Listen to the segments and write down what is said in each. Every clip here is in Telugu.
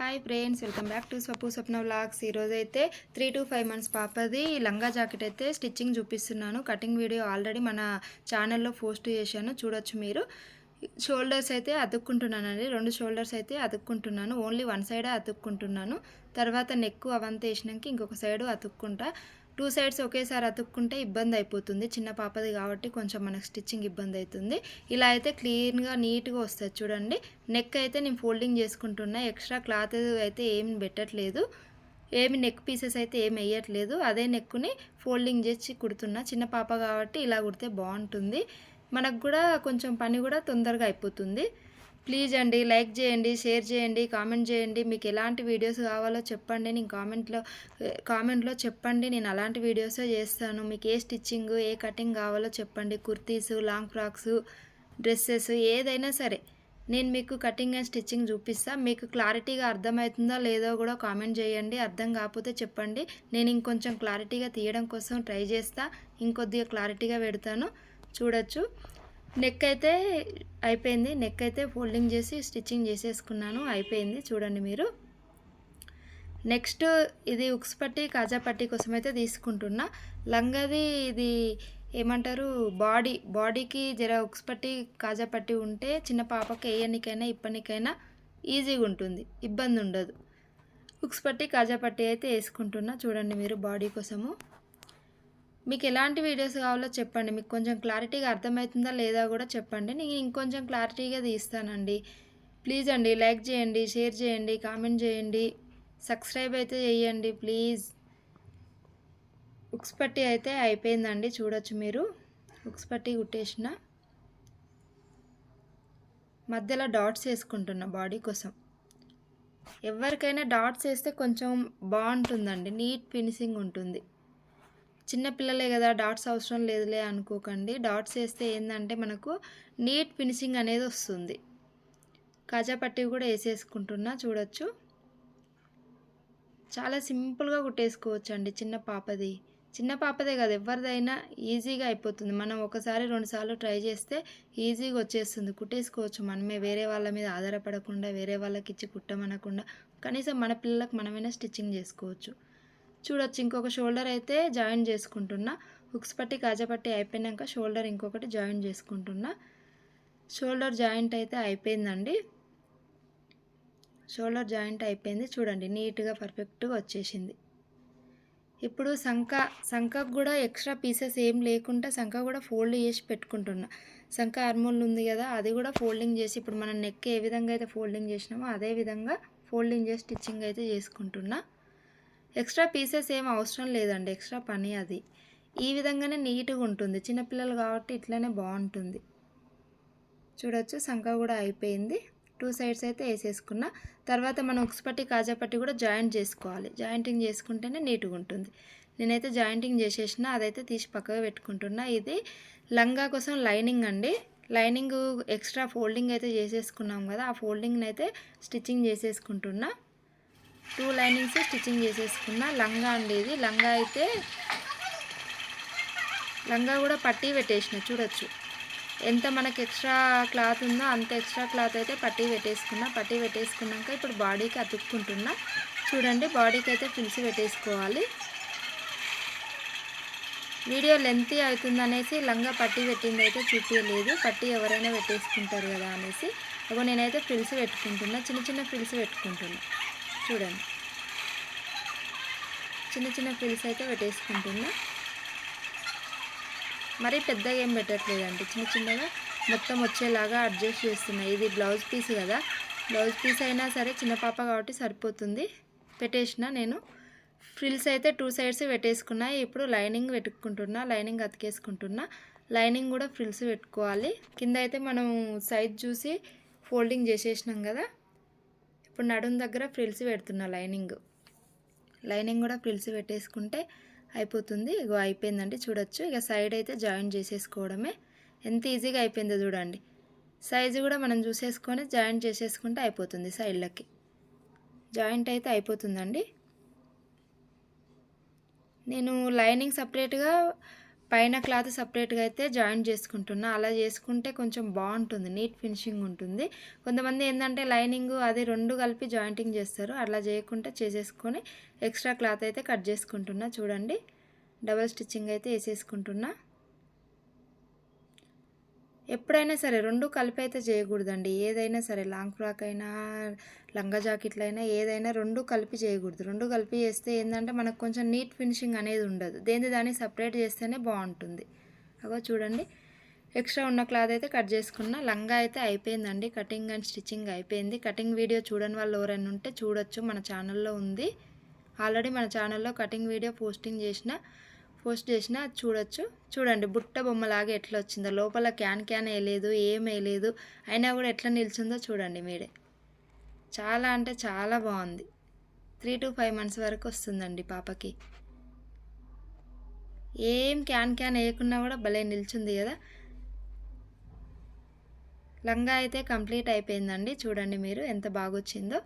Hi friends welcome back to Swapu Swapna vlogs ఈరోజు అయితే త్రీ టు ఫైవ్ మంత్స్ పాపది లంగా జాకెట్ అయితే స్టిచ్చింగ్ చూపిస్తున్నాను. కటింగ్ వీడియో ఆల్రెడీ మన ఛానల్లో పోస్ట్ చేశాను. చూడొచ్చు మీరు. షోల్డర్స్ అయితే అతుక్కుంటున్నానండి. రెండు షోల్డర్స్ అయితే అతుక్కుంటున్నాను. ఓన్లీ వన్ సైడే అతుక్కుంటున్నాను. తర్వాత నెక్ అవంతా వేసినాక ఇంకొక సైడు అతుక్కుంటా. టూ సైడ్స్ ఒకేసారి అతుక్కుంటే ఇబ్బంది అయిపోతుంది. చిన్న పాపది కాబట్టి కొంచెం మనకు స్టిచ్చింగ్ ఇబ్బంది అవుతుంది ఇలా అయితే క్లీన్గా నీట్గా వస్తుంది చూడండి. నెక్ అయితే నేను ఫోల్డింగ్ చేసుకుంటున్నా. ఎక్స్ట్రా క్లాత్ అయితే ఏం పెట్టట్లేదు. ఏమి నెక్ పీసెస్ అయితే ఏం వేయట్లేదు. అదే నెక్కుని ఫోల్డింగ్ చేసి కుడుతున్నా. చిన్న పాప కాబట్టి ఇలా కుడితే బాగుంటుంది. మనకు కూడా కొంచెం పని కూడా తొందరగా అయిపోతుంది. ప్లీజ్ అండి లైక్ చేయండి షేర్ చేయండి కామెంట్ చేయండి. మీకు ఎలాంటి వీడియోస్ కావాలో చెప్పండి. నేను కామెంట్లో కామెంట్లో చెప్పండి. నేను అలాంటి వీడియోసే చేస్తాను. మీకు ఏ స్టిచ్చింగ్ ఏ కటింగ్ కావాలో చెప్పండి. కుర్తీస్ లాంగ్ ఫ్రాక్స్ డ్రెస్సెస్ ఏదైనా సరే. నేను మీకు కటింగ్ అండ్ స్టిచ్చింగ్ చూపిస్తా. మీకు క్లారిటీగా అర్థమవుతుందా లేదో కూడా కామెంట్ చేయండి. అర్థం కాకపోతే చెప్పండి. నేను ఇంకొంచెం క్లారిటీగా తీయడం కోసం ట్రై చేస్తా. ఇంకొద్దిగా క్లారిటీగా పెడతాను. చూడొచ్చు. నెక్ అయితే అయిపోయింది. నెక్ అయితే ఫోల్డింగ్ చేసి స్టిచ్చింగ్ చేసేసుకున్నాను. అయిపోయింది. చూడండి మీరు. నెక్స్ట్ ఇది ఉక్స్ పట్టి కాజా పట్టి కోసం అయితే తీసుకుంటున్నా. లంగది ఇది ఏమంటారు? బాడీ బాడీకి జర ఉక్స్ పట్టి కాజా పట్టి ఉంటే చిన్న పాపకి వేయనికైనా ఇప్పనికైనా ఈజీగా ఉంటుంది. ఇబ్బంది ఉండదు ఉక్స్ పట్టి కాజా పట్టి అయితే వేసుకుంటున్నా. చూడండి మీరు బాడీ కోసము. మీకు ఎలాంటి వీడియోస్ కావాలో చెప్పండి. మీకు కొంచెం క్లారిటీగా అర్థమవుతుందా లేదా కూడా చెప్పండి. నేను ఇంకొంచెం క్లారిటీగా తీస్తానండి. ప్లీజ్ అండి లైక్ చేయండి షేర్ చేయండి కామెంట్ చేయండి. సబ్స్క్రైబ్ అయితే చేయండి ప్లీజ్. ఉక్స్ పట్టి అయితే అయిపోయిందండి. చూడొచ్చు మీరు. ఉక్స్ పట్టి కుట్టేసిన. మధ్యలో డాట్స్ వేసుకుంటున్నా బాడీ కోసం. ఎవరికైనా డాట్స్ వేస్తే కొంచెం బాగుంటుందండి. నీట్ ఫినిషింగ్ ఉంటుంది. చిన్నపిల్లలే కదా డాట్స్ అవసరం లేదులే అనుకోకండి. డాట్స్ వేస్తే ఏంటంటే మనకు నీట్ ఫినిషింగ్ అనేది వస్తుంది. కాజా పట్టి కూడా వేసేసుకుంటున్నా చూడొచ్చు. చాలా సింపుల్గా కుట్టేసుకోవచ్చు అండి చిన్న పాపది. చిన్న పాపదే కదా ఎవరిదైనా ఈజీగా అయిపోతుంది. మనం ఒకసారి రెండుసార్లు ట్రై చేస్తే ఈజీగా వచ్చేస్తుంది. కుట్టేసుకోవచ్చు మనమే వేరే వాళ్ళ మీద ఆధారపడకుండా వేరే వాళ్ళకి ఇచ్చి కుట్టమనకుండా. కనీసం మన పిల్లలకు మనమైనా స్టిచ్చింగ్ చేసుకోవచ్చు. చూడొచ్చు ఇంకొక షోల్డర్ అయితే జాయిన్ చేసుకుంటున్నా. హుక్స్ పట్టి కాజా పట్టి అయిపోయినాక షోల్డర్ ఇంకొకటి జాయిన్ చేసుకుంటున్నా. షోల్డర్ జాయింట్ అయితే అయిపోయిందండి. షోల్డర్ జాయింట్ అయిపోయింది. చూడండి నీట్గా పర్ఫెక్ట్గా వచ్చేసింది. ఇప్పుడు సంఖ సంఖకు కూడా ఎక్స్ట్రా పీసెస్ ఏం లేకుండా సంఖ కూడా ఫోల్డ్ చేసి పెట్టుకుంటున్నా. సంఖ ఆర్మోల్ ఉంది కదా అది కూడా ఫోల్డింగ్ చేసి ఇప్పుడు మనం నెక్ ఏ విధంగా అయితే ఫోల్డింగ్ చేసినామో అదే విధంగా ఫోల్డింగ్ చేసి స్టిచ్చింగ్ అయితే చేసుకుంటున్నా. ఎక్స్ట్రా పీసెస్ ఏం అవసరం లేదండి ఎక్స్ట్రా పని అది. ఈ విధంగానే నీట్గా ఉంటుంది. చిన్నపిల్లలు కాబట్టి ఇట్లనే బాగుంటుంది. చూడొచ్చు సంఖ కూడా అయిపోయింది. టూ సైడ్స్ అయితే వేసేసుకున్న. తర్వాత మనం ఉక్స్పట్టి కాజాపట్టి కూడా జాయింట్ చేసుకోవాలి. జాయింటింగ్ చేసుకుంటేనే నీట్గా ఉంటుంది. నేనైతే జాయింటింగ్ చేసేసిన అదైతే తీసి పక్కగా పెట్టుకుంటున్నా. ఇది లంగా కోసం లైనింగ్ అండి. లైనింగ్ ఎక్స్ట్రా ఫోల్డింగ్ అయితే చేసేసుకున్నాం కదా ఆ ఫోల్డింగ్ని అయితే స్టిచ్చింగ్ చేసేసుకుంటున్నా. టూ లైనింగ్స్ స్టిచ్చింగ్ చేసేసుకున్న. లంగా అండి ఇది లంగా అయితే లంగా కూడా పట్టీ పెట్టేసిన చూడొచ్చు. ఎంత మనకి ఎక్స్ట్రా క్లాత్ ఉందో అంత ఎక్స్ట్రా క్లాత్ అయితే పట్టీ పెట్టేసుకున్నా. పట్టీ పెట్టేసుకున్నాక ఇప్పుడు బాడీకి అతుక్కుంటున్నా. చూడండి బాడీకి అయితే పిలిచి పెట్టేసుకోవాలి. వీడియో లెంత్ అవుతుందనేసి లంగా పట్టి పెట్టింది అయితే చూపించలేదు పట్టి ఎవరైనా పెట్టేసుకుంటారు కదా అనేసి. ఒక నేనైతే ఫ్రిల్స్ పెట్టుకుంటున్నా. చిన్న చిన్న ఫ్రిల్స్ పెట్టుకుంటున్నా. చూడండి. చిన్న చిన్న ఫ్రిల్స్ అయితే పెట్టేసుకుంటున్నా. మరీ పెద్దగా ఏం పెట్టట్లేదండి. చిన్న చిన్నగా మొత్తం వచ్చేలాగా అడ్జస్ట్ చేస్తున్నా. ఇది బ్లౌజ్ పీస్ కదా. బ్లౌజ్ పీస్ అయినా సరే చిన్న పాప కాబట్టి సరిపోతుంది. పెట్టేసిన నేను. ఫ్రిల్స్ అయితే టూ సైడ్స్ పెట్టేసుకున్నా. ఇప్పుడు లైనింగ్ పెట్టుకుంటున్నా. లైనింగ్ అతికేసుకుంటున్నా. లైనింగ్ కూడా ఫ్రిల్స్ పెట్టుకోవాలి. కింద అయితే మనం సైజ్ చూసి ఫోల్డింగ్ చేసేసినాం కదా. ఇప్పుడు నడుం దగ్గర ఫ్రిల్స్ పెడుతున్నా లైనింగ్. లైనింగ్ కూడా ఫ్రిల్స్ పెట్టేసుకుంటే అయిపోతుంది. ఇగో అయిపోయిందండి చూడొచ్చు. ఇక సైడ్ అయితే జాయిన్ చేసేసుకోవడమే. ఎంత ఈజీగా అయిపోయిందో చూడండి. సైజు కూడా మనం చూసేసుకొని జాయింట్ చేసేసుకుంటే అయిపోతుంది సైడ్లకి. జాయింట్ అయితే అయిపోతుందండి. నేను లైనింగ్ సపరేట్గా పైన క్లాత్ సపరేట్గా అయితే జాయింట్ చేసుకుంటున్నా. అలా చేసుకుంటే కొంచెం బాగుంటుంది. నీట్ ఫినిషింగ్ ఉంటుంది. కొంతమంది ఏంటంటే లైనింగ్ అది రెండు కలిపి జాయింటింగ్ చేస్తారు. అలా చేయకుండా చేసేసుకొని ఎక్స్ట్రా క్లాత్ అయితే కట్ చేసుకుంటున్నా. చూడండి. డబల్ స్టిచ్చింగ్ అయితే వేసేసుకుంటున్నా. ఎప్పుడైనా సరే రెండు కలిపి అయితే చేయకూడదండి. ఏదైనా సరే లాంగ్ ఫ్రాక్ అయినా లంగా జాకెట్లు అయినా ఏదైనా రెండు కలిపి చేయకూడదు. రెండు కలిపి చేస్తే ఏంటంటే మనకు కొంచెం నీట్ ఫినిషింగ్ అనేది ఉండదు. దేని దాన్ని సపరేట్ చేస్తేనే బాగుంటుంది. అగో చూడండి. ఎక్స్ట్రా ఉన్న క్లాత్ అయితే కట్ చేసుకున్న. లంగా అయితే అయిపోయిందండి. కటింగ్ అండ్ స్టిచ్చింగ్ అయిపోయింది. కటింగ్ వీడియో చూడని వాళ్ళు ఎవరైనా ఉంటే చూడొచ్చు. మన ఛానల్లో ఉంది. ఆల్రెడీ మన ఛానల్లో కటింగ్ వీడియో పోస్టింగ్ చేసిన పోస్ట్ చేసినా చూడొచ్చు. చూడండి బుట్ట బొమ్మలాగా ఎట్లా వచ్చిందో లోపల క్యాన్ క్యాన్ వేయలేదు ఏం వేయలేదు. అయినా కూడా ఎట్లా నిల్చుందో చూడండి మీరే. చాలా అంటే చాలా బాగుంది. త్రీ టు ఫైవ్ మంత్స్ వరకు వస్తుందండి పాపకి. ఏం క్యాన్ క్యాన్ వేయకున్నా కూడా భలే నిల్చుంది కదా. లంగా అయితే కంప్లీట్ అయిపోయిందండి. చూడండి మీరు ఎంత బాగా వచ్చిందో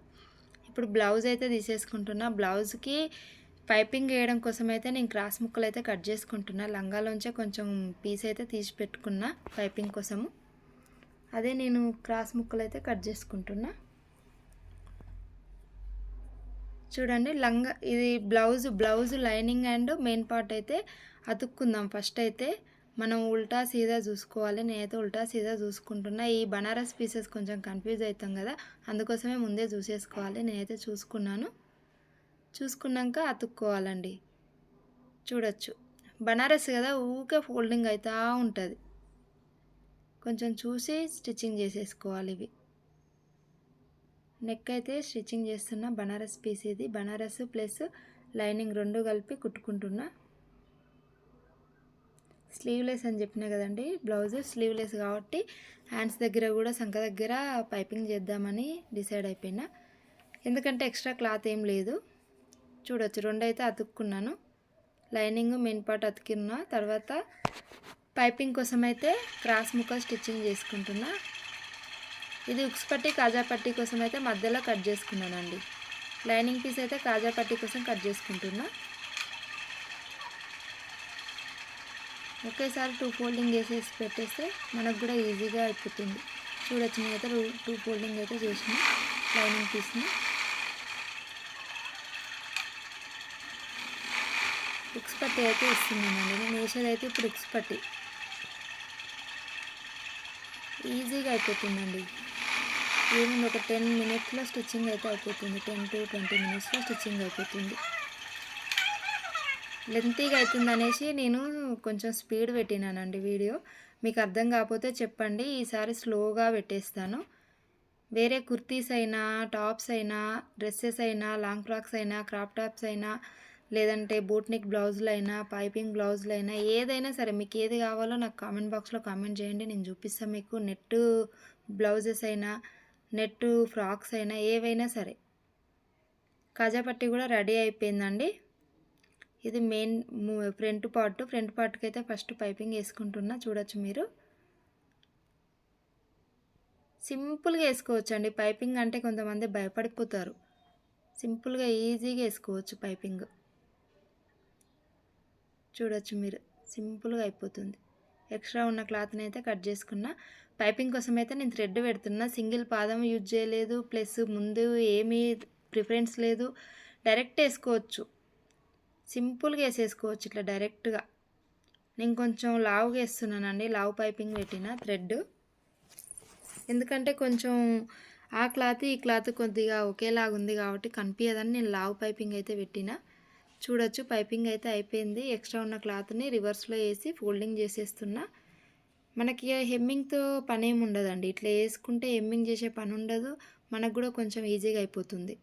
ఇప్పుడు బ్లౌజ్ అయితే తీసేసుకుంటున్నా. బ్లౌజ్కి పైపింగ్ వేయడం కోసం అయితే నేను క్రాస్ ముక్కలు అయితే కట్ చేసుకుంటున్నా. లంగాలోంచే కొంచెం పీస్ అయితే తీసి పెట్టుకున్నా పైపింగ్ కోసము. అదే నేను క్రాస్ ముక్కలు అయితే కట్ చేసుకుంటున్నా. చూడండి లంగా ఇది blouse blouse lining and main part అయితే అతుక్కుందాం. ఫస్ట్ అయితే మనం ఉల్టా సీదా చూసుకోవాలి. నేనైతే ఉల్టా సీదా చూసుకుంటున్నా. ఈ బనారస్ పీసెస్ కొంచెం కన్ఫ్యూజ్ అవుతాం కదా అందుకోసమే ముందే చూసేసుకోవాలి. నేనైతే చూసుకున్నాను. చూసుకున్నాక అతుక్కోవాలండి. చూడొచ్చు. బనారస్ కదా ఊకే ఫోల్డింగ్ అవుతూ ఉంటుంది. కొంచెం చూసి స్టిచ్చింగ్ చేసేసుకోవాలి ఇవి. నెక్ అయితే స్టిచ్చింగ్ చేస్తున్న బనారస్ పీస్ ఇది. బనారస్ ప్లస్ లైనింగ్ రెండు కలిపి కుట్టుకుంటున్నా. స్లీవ్లెస్ అని చెప్పిన కదండి బ్లౌజ్ స్లీవ్లెస్ కాబట్టి హ్యాండ్స్ దగ్గర కూడా సంఖ దగ్గర పైపింగ్ చేద్దామని డిసైడ్ అయిపోయినా. ఎందుకంటే ఎక్స్ట్రా క్లాత్ ఏం లేదు. చూడొచ్చు. రెండు అయితే అతుక్కున్నాను. లైనింగ్ మెయిన్ పార్ట్ అతికిన్నా. తర్వాత పైపింగ్ కోసం అయితే క్రాస్ ముక్క స్టిచ్చింగ్ చేసుకుంటున్నా. ఇది ఉక్స్ పట్టి కాజా పట్టి కోసం అయితే మధ్యలో కట్ చేసుకున్నానండి. లైనింగ్ పీస్ అయితే కాజా పట్టి కోసం కట్ చేసుకుంటున్నా. ఒకేసారి టూ ఫోల్డింగ్ చేసేసి పెట్టేస్తే మనకు కూడా ఈజీగా అయిపోతుంది. చూడొచ్చు నేనైతే టూ ఫోల్డింగ్ అయితే చేసిన లైనింగ్ పీస్ని. ఉక్స్ పట్టి అయితే ఇస్తున్నానండి. నేను వేసేది అయితే ఇప్పుడు ఉక్స్ పట్టి. ఈజీగా అయిపోతుందండి. ఈవెన్ ఒక టెన్ మినిట్స్లో స్టిచ్చింగ్ అయితే అయిపోతుంది. టెన్ టు ట్వంటీ మినిట్స్లో స్టిచ్చింగ్ అయిపోతుంది. లెంతీగా అవుతుంది అనేసి నేను కొంచెం స్పీడ్ పెట్టినానండి వీడియో. మీకు అర్థం కాకపోతే చెప్పండి. ఈసారి స్లోగా పెట్టేస్తాను. వేరే కుర్తీస్ అయినా టాప్స్ అయినా డ్రెస్సెస్ అయినా లాంగ్ ఫ్రాక్స్ అయినా క్రాప్ టాప్స్ అయినా లేదంటే బూట్నిక్ బ్లౌజులు అయినా పైపింగ్ బ్లౌజులు అయినా ఏదైనా సరే మీకు ఏది కావాలో నాకు కామెంట్ బాక్స్లో కామెంట్ చేయండి. నేను చూపిస్తాను మీకు నెట్ బ్లౌజెస్ అయినా నెట్ ఫ్రాక్స్ అయినా ఏవైనా సరే. కాజాపట్టి కూడా రెడీ అయిపోయిందండి. ఇది మెయిన్ ఫ్రంట్ పార్ట్. ఫ్రంట్ పార్ట్కి అయితే ఫస్ట్ పైపింగ్ వేసుకుంటున్నా. చూడొచ్చు మీరు. సింపుల్గా వేసుకోవచ్చు అండి పైపింగ్ అంటే కొంతమంది భయపడిపోతారు. సింపుల్గా ఈజీగా వేసుకోవచ్చు పైపింగ్. చూడొచ్చు మీరు. సింపుల్గా అయిపోతుంది. ఎక్స్ట్రా ఉన్న క్లాత్ని అయితే కట్ చేసుకున్న. పైపింగ్ కోసం అయితే నేను థ్రెడ్ పెడుతున్నా. సింగిల్ పాదం యూజ్ చేయలేదు. ప్లస్ ముందు ఏమీ ప్రిఫరెన్స్ లేదు. డైరెక్ట్ వేసుకోవచ్చు. సింపుల్గా వేసేసుకోవచ్చు ఇట్లా డైరెక్ట్గా. నేను కొంచెం లావుగా వేస్తున్నానండి. లావు పైపింగ్ పెట్టిన థ్రెడ్. ఎందుకంటే కొంచెం ఆ క్లాత్ ఈ క్లాత్ కొద్దిగా ఒకేలాగా ఉంది కాబట్టి కనిపించదని నేను లావు పైపింగ్ అయితే పెట్టిన. చూడొచ్చు. పైపింగ్ అయితే అయిపోయింది. ఎక్స్ట్రా ఉన్న క్లాత్ని రివర్స్లో వేసి ఫోల్డింగ్ చేసేస్తున్నా. మనకి హెమ్మింగ్తో పని ఏమి ఉండదండి ఇట్లా వేసుకుంటే హెమ్మింగ్ చేసే పని ఉండదు మనకు కూడా కొంచెం ఈజీగా అయిపోతుంది.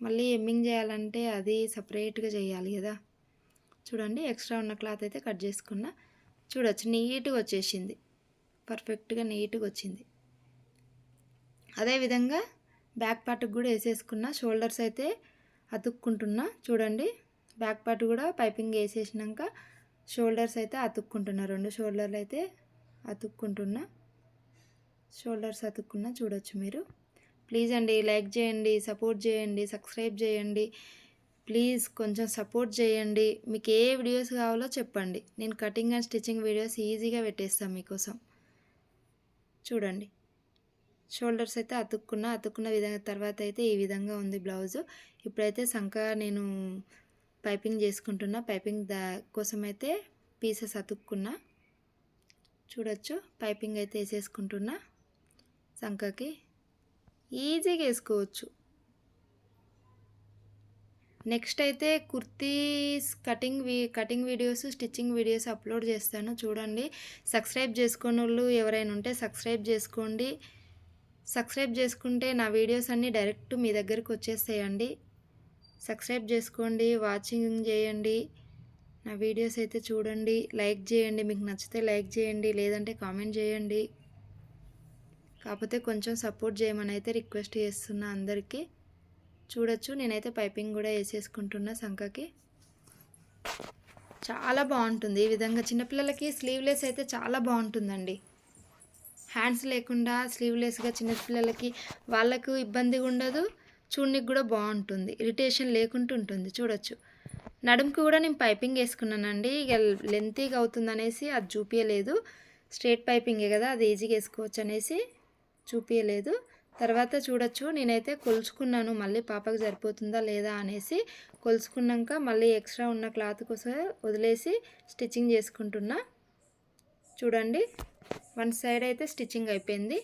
మళ్ళీ హెమ్మింగ్ చేయాలంటే అది సపరేట్గా చేయాలి కదా. చూడండి ఎక్స్ట్రా ఉన్న క్లాత్ అయితే కట్ చేసుకున్నా. చూడొచ్చు నీట్గా వచ్చేసింది. పర్ఫెక్ట్గా నీట్గా వచ్చింది. అదేవిధంగా బ్యాక్ పార్ట్కి కూడా వేసేసుకున్న. షోల్డర్స్ అయితే అతుక్కుంటున్నా. చూడండి బ్యాక్ పార్ట్ కూడా పైపింగ్ వేసేసినాక షోల్డర్స్ అయితే అతుక్కుంటున్నా. రెండు షోల్డర్లు అయితే అతుక్కుంటున్నా. షోల్డర్స్ అతుక్కున్నా చూడొచ్చు మీరు. ప్లీజ్ అండి లైక్ చేయండి సపోర్ట్ చేయండి సబ్స్క్రైబ్ చేయండి. ప్లీజ్ కొంచెం సపోర్ట్ చేయండి. మీకు ఏ వీడియోస్ కావాలో చెప్పండి. నేను కటింగ్ అండ్ స్టిచ్చింగ్ వీడియోస్ ఈజీగా పెట్టేస్తాను మీకోసం. చూడండి. షోల్డర్స్ అయితే అతుక్కున్న అతుక్కున్న విధంగా తర్వాత అయితే ఈ విధంగా ఉంది బ్లౌజు. ఇప్పుడైతే సంక నేను పైపింగ్ చేసుకుంటున్నా. పైపింగ్ దా కోసం అయితే పీసెస్ అతుక్కున్నా. చూడొచ్చు. పైపింగ్ అయితే వేసేసుకుంటున్నా సంకకి. ఈజీగా వేసుకోవచ్చు. నెక్స్ట్ అయితే kurtis cutting V cutting videos stitching videos upload చేస్తాను. చూడండి. సబ్స్క్రైబ్ చేసుకున్న వాళ్ళు ఎవరైనా ఉంటే సబ్స్క్రైబ్ చేసుకోండి. సబ్స్క్రైబ్ చేసుకుంటే నా వీడియోస్ అన్నీ డైరెక్ట్ మీ దగ్గరికి వచ్చేస్తాయండి. సబ్స్క్రైబ్ చేసుకోండి వాచింగ్ చేయండి నా వీడియోస్ అయితే చూడండి లైక్ చేయండి మీకు నచ్చితే లైక్ చేయండి లేదంటే కామెంట్ చేయండి. కాకపోతే కొంచెం సపోర్ట్ చేయమని అయితే రిక్వెస్ట్ చేస్తున్నా అందరికీ. చూడొచ్చు నేనైతే పైపింగ్ కూడా వేసేసుకుంటున్నా సంఖకి. చాలా బాగుంటుంది ఈ విధంగా చిన్నపిల్లలకి స్లీవ్లెస్ అయితే చాలా బాగుంటుందండి. హ్యాండ్స్ లేకుండా స్లీవ్లెస్గా చిన్నపిల్లలకి వాళ్ళకు ఇబ్బందిగా ఉండదు. చూడనికి కూడా బాగుంటుంది. ఇరిటేషన్ లేకుండా ఉంటుంది. చూడొచ్చు. నడుముకి కూడా నేను పైపింగ్ వేసుకున్నానండి. ఇక లెంతీగా అవుతుంది అనేసి అది చూపించలేదు స్ట్రేట్ పైపింగే కదా అది ఈజీగా వేసుకోవచ్చు అనేసి చూపించలేదు తర్వాత చూడొచ్చు. నేనైతే కొలుచుకున్నాను. మళ్ళీ పాపకు సరిపోతుందా లేదా అనేసి కొలుచుకున్నాక మళ్ళీ ఎక్స్ట్రా ఉన్న క్లాత్ కోసం వదిలేసి స్టిచ్చింగ్ చేసుకుంటున్నా. చూడండి. వన్ సైడ్ అయితే స్టిచ్చింగ్ అయిపోయింది.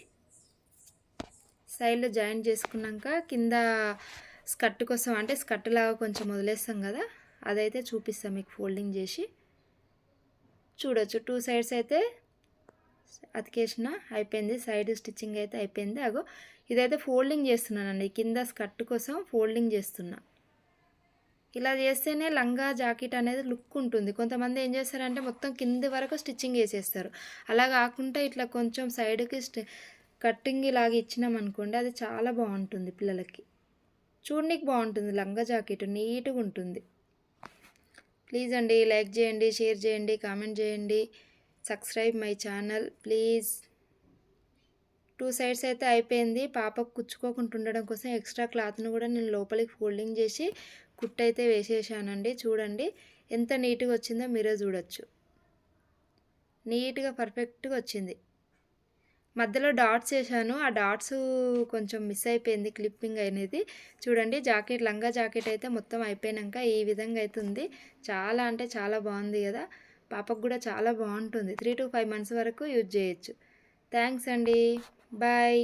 సైడ్లో జాయిన్ చేసుకున్నాక కింద స్కర్ట్ కోసం అంటే స్కర్ట్ లాగా కొంచెం వదిలేస్తాం కదా అదైతే చూపిస్తాం మీకు ఫోల్డింగ్ చేసి. చూడొచ్చు టూ సైడ్స్ అయితే అతికేసిన అయిపోయింది సైడ్ స్టిచ్చింగ్ అయితే అయిపోయింది. అగో ఇదైతే ఫోల్డింగ్ చేస్తున్నానండి కింద స్కర్ట్ కోసం ఫోల్డింగ్ చేస్తున్నా. ఇలా చేస్తేనే లంగా జాకెట్ అనేది లుక్ ఉంటుంది. కొంతమంది ఏం చేస్తారంటే మొత్తం కింది వరకు స్టిచ్చింగ్ వేసేస్తారు అలా కాకుండా ఇట్లా కొంచెం సైడ్కి కట్టింగ్ ఇలాగ ఇచ్చినాం అనుకోండి అది చాలా బాగుంటుంది పిల్లలకి. చూడనికి బాగుంటుంది లంగా జాకెట్ నీట్గా ఉంటుంది. ప్లీజ్ అండి లైక్ చేయండి షేర్ చేయండి కామెంట్ చేయండి. Subscribe my channel please. Two sides అయితే అయిపోయింది. పాపకు కుచ్చుకోకుండా ఉండడం కోసం ఎక్స్ట్రా క్లాత్ను కూడా నేను లోపలికి ఫోల్డింగ్ చేసి కుట్టయితే వేసేసానండి. చూడండి ఎంత నీట్గా వచ్చిందో మీరే చూడొచ్చు. నీట్గా పర్ఫెక్ట్గా వచ్చింది. మధ్యలో డాట్స్ వేసాను. ఆ డాట్స్ కొంచెం మిస్ అయిపోయింది క్లిప్పింగ్ అనేది. చూడండి జాకెట్ లంగా జాకెట్ అయితే మొత్తం అయిపోయాక ఈ విధంగా అవుతుంది చాలా అంటే చాలా బాగుంది కదా. పాపకు కూడా చాలా బాగుంటుంది. త్రీ టు ఫైవ్ మంత్స్ వరకు యూజ్ చేయొచ్చు. థ్యాంక్స్ అండి. బాయ్